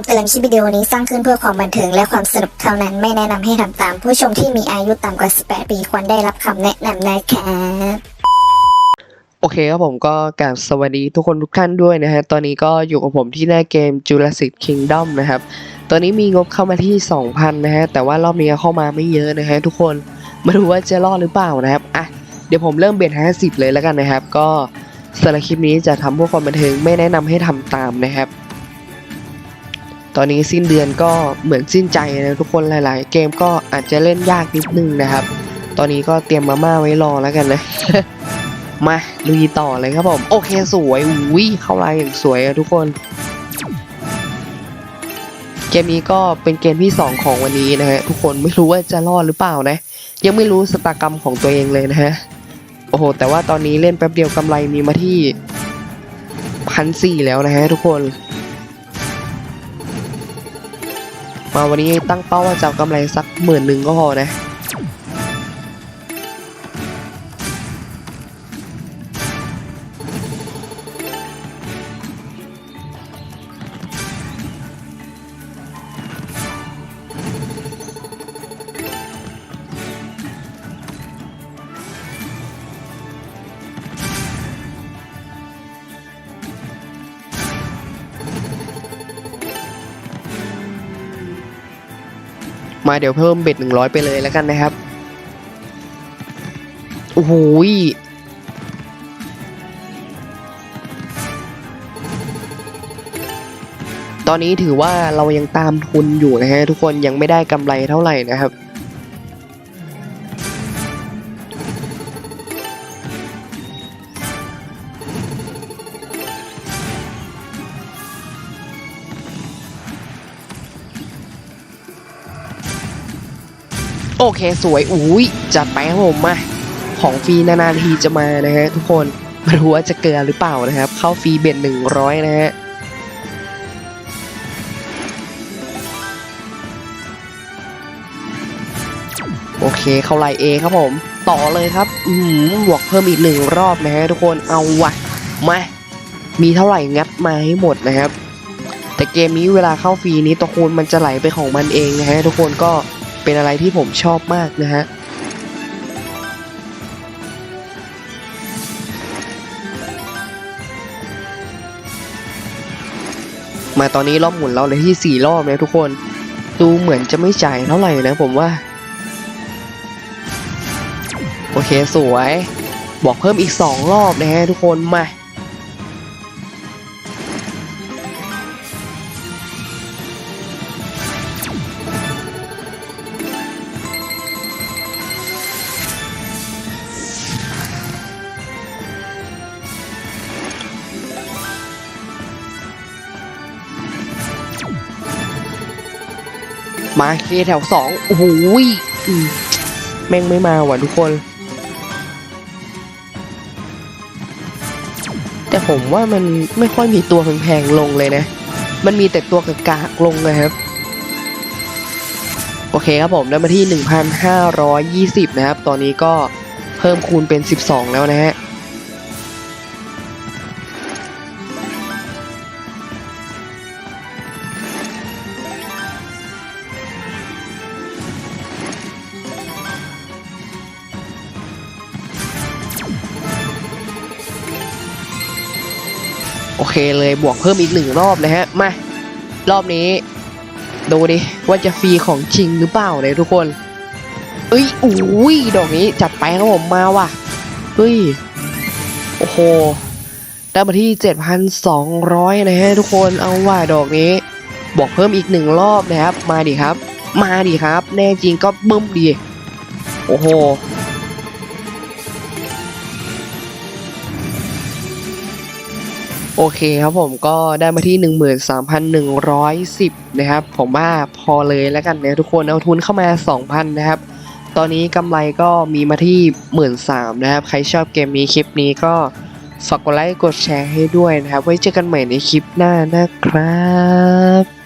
ำเตือนคลิปวิดีโอนี้สร้างขึ้นเพื่อความบันเทิงและความสนุกเท่านั้น ไม่แนะนำให้ทำตาม ผู้ชมที่มีอายุต่ำกว่า 18 ปีควรได้รับคำแนะนำนะครับโอเคครับผมก็กราบสวัสดีทุกคนทุกท่านด้วยนะฮะ ตอนนี้ก็อยู่กับผมที่หน้าเกม Jurassic Kingdom นะครับ ตอนนี้มีงบเข้ามาที่ 2,000 นะฮะ แต่ว่ารอบนี้เข้ามาไม่เยอะนะฮะทุกคน มาดูว่าจะรอดหรือเปล่านะครับ อะ เดี๋ยวผมเริ่มเบ็ด50 เลยแล้วกันนะครับ ก็สำหรับคลิปนี้จะทำเพื่อความบันเทิงไม่แนะนำให้ทำตามนะครับ ตอนนี้สิ้นเดือนก็เหมือนสิ้นใจนะทุกคนหลาย ๆ เกมก็อาจจะเล่นยากนิดนึงนะครับ ตอนนี้ก็เตรียมมาม่าไว้รอแล้วกันนะ มาลุยต่อเลยครับผม โอเคสวยอุ้ยเข้าลายอย่างสวยอะทุกคน เกมนี้ก็เป็นเกมที่ 2 ของวันนี้นะฮะทุกคนไม่รู้ว่าจะรอดหรือเปล่านะ ยังไม่รู้สตากรรมของตัวเองเลยนะฮะโอ้โห แต่ว่าตอนนี้เล่นแป๊บเดียวกำไรมีมาที่พันสี่แล้วนะฮะทุกคน มาวันนี้ตั้งเป้าว่าจะกำไรสักหมื่นหนึ่งก็พอนะ มาเดี๋ยวเพิ่มเบ็ดหนึ่งร้อยไปเลยแล้วกันนะครับ โอ้โหตอนนี้ถือว่าเรายังตามทุนอยู่นะฮะทุกคนยังไม่ได้กำไรเท่าไหร่นะครับ โอเคสวยอุ้ยจัดไปครับผมมาของฟรีนานๆทีจะมานะฮะทุกคนไม่รู้ว่าจะเกลือหรือเปล่านะครับ เข้าฟรีเบ็ดหนึ่งร้อยนะฮะโอเคเข้าไลเอครับผม ต่อเลยครับ อืมบวกเพิ่มอีกหนึ่งรอบนะฮะทุกคนเอาวะมามีเท่าไหร่งัดมาให้หมดนะครับ แต่เกมนี้เวลาเข้าฟรีนี้ตัวคูณมันจะไหลไปของมันเองนะฮะทุกคนก็ เป็นอะไรที่ผมชอบมากนะฮะมาตอนนี้รอบหมุนเราเลยที่สี่รอบนะทุกคน ดูเหมือนจะไม่จ่ายเท่าไหร่นะผมว่า โอเคสวย บอกเพิ่มอีกสองรอบนะฮะทุกคนมา มาเคแถวสองโอ้โหยแม่งไม่มาว่ะทุกคน แต่ผมว่ามันไม่ค่อยมีตัวแพงๆลงเลยนะ มันมีแต่ตัวกากๆลงนะครับ โอเคครับผมได้มาที่ 1,520 นะครับ ตอนนี้ก็เพิ่มคูณเป็น 12 แล้วนะฮะ โอเคเลยบวกเพิ่มอีกหนึ่งรอบนะฮะมารอบนี้ ดูดิว่าจะฟรีของจริงหรือเปล่าเนี่ยทุกคน เอ้ยอุ้ยดอกนี้จัดไปครับผมมาว่ะเฮ้ยโอ้โหได้มาที่ 7,200 นะฮะทุกคนเอาว่าดอกนี้ บอกเพิ่มอีกหนึ่งรอบนะครับ มาดิครับ มาดิครับ แน่จริงก็บึ้มดี โอ้โห โอเคครับผมก็ได้มาที่ 13,110 นะครับ ผมว่าพอเลยแล้วกันนะทุกคนเอาทุนเข้ามา 2,000 นะครับ ตอนนี้กำไรก็มีมาที่ 13,000นะครับ ใครชอบเกมนี้คลิปนี้ก็ฝากกดไลค์กดแชร์ให้ด้วยนะครับ ไว้เจอกันใหม่ในคลิปหน้านะครับ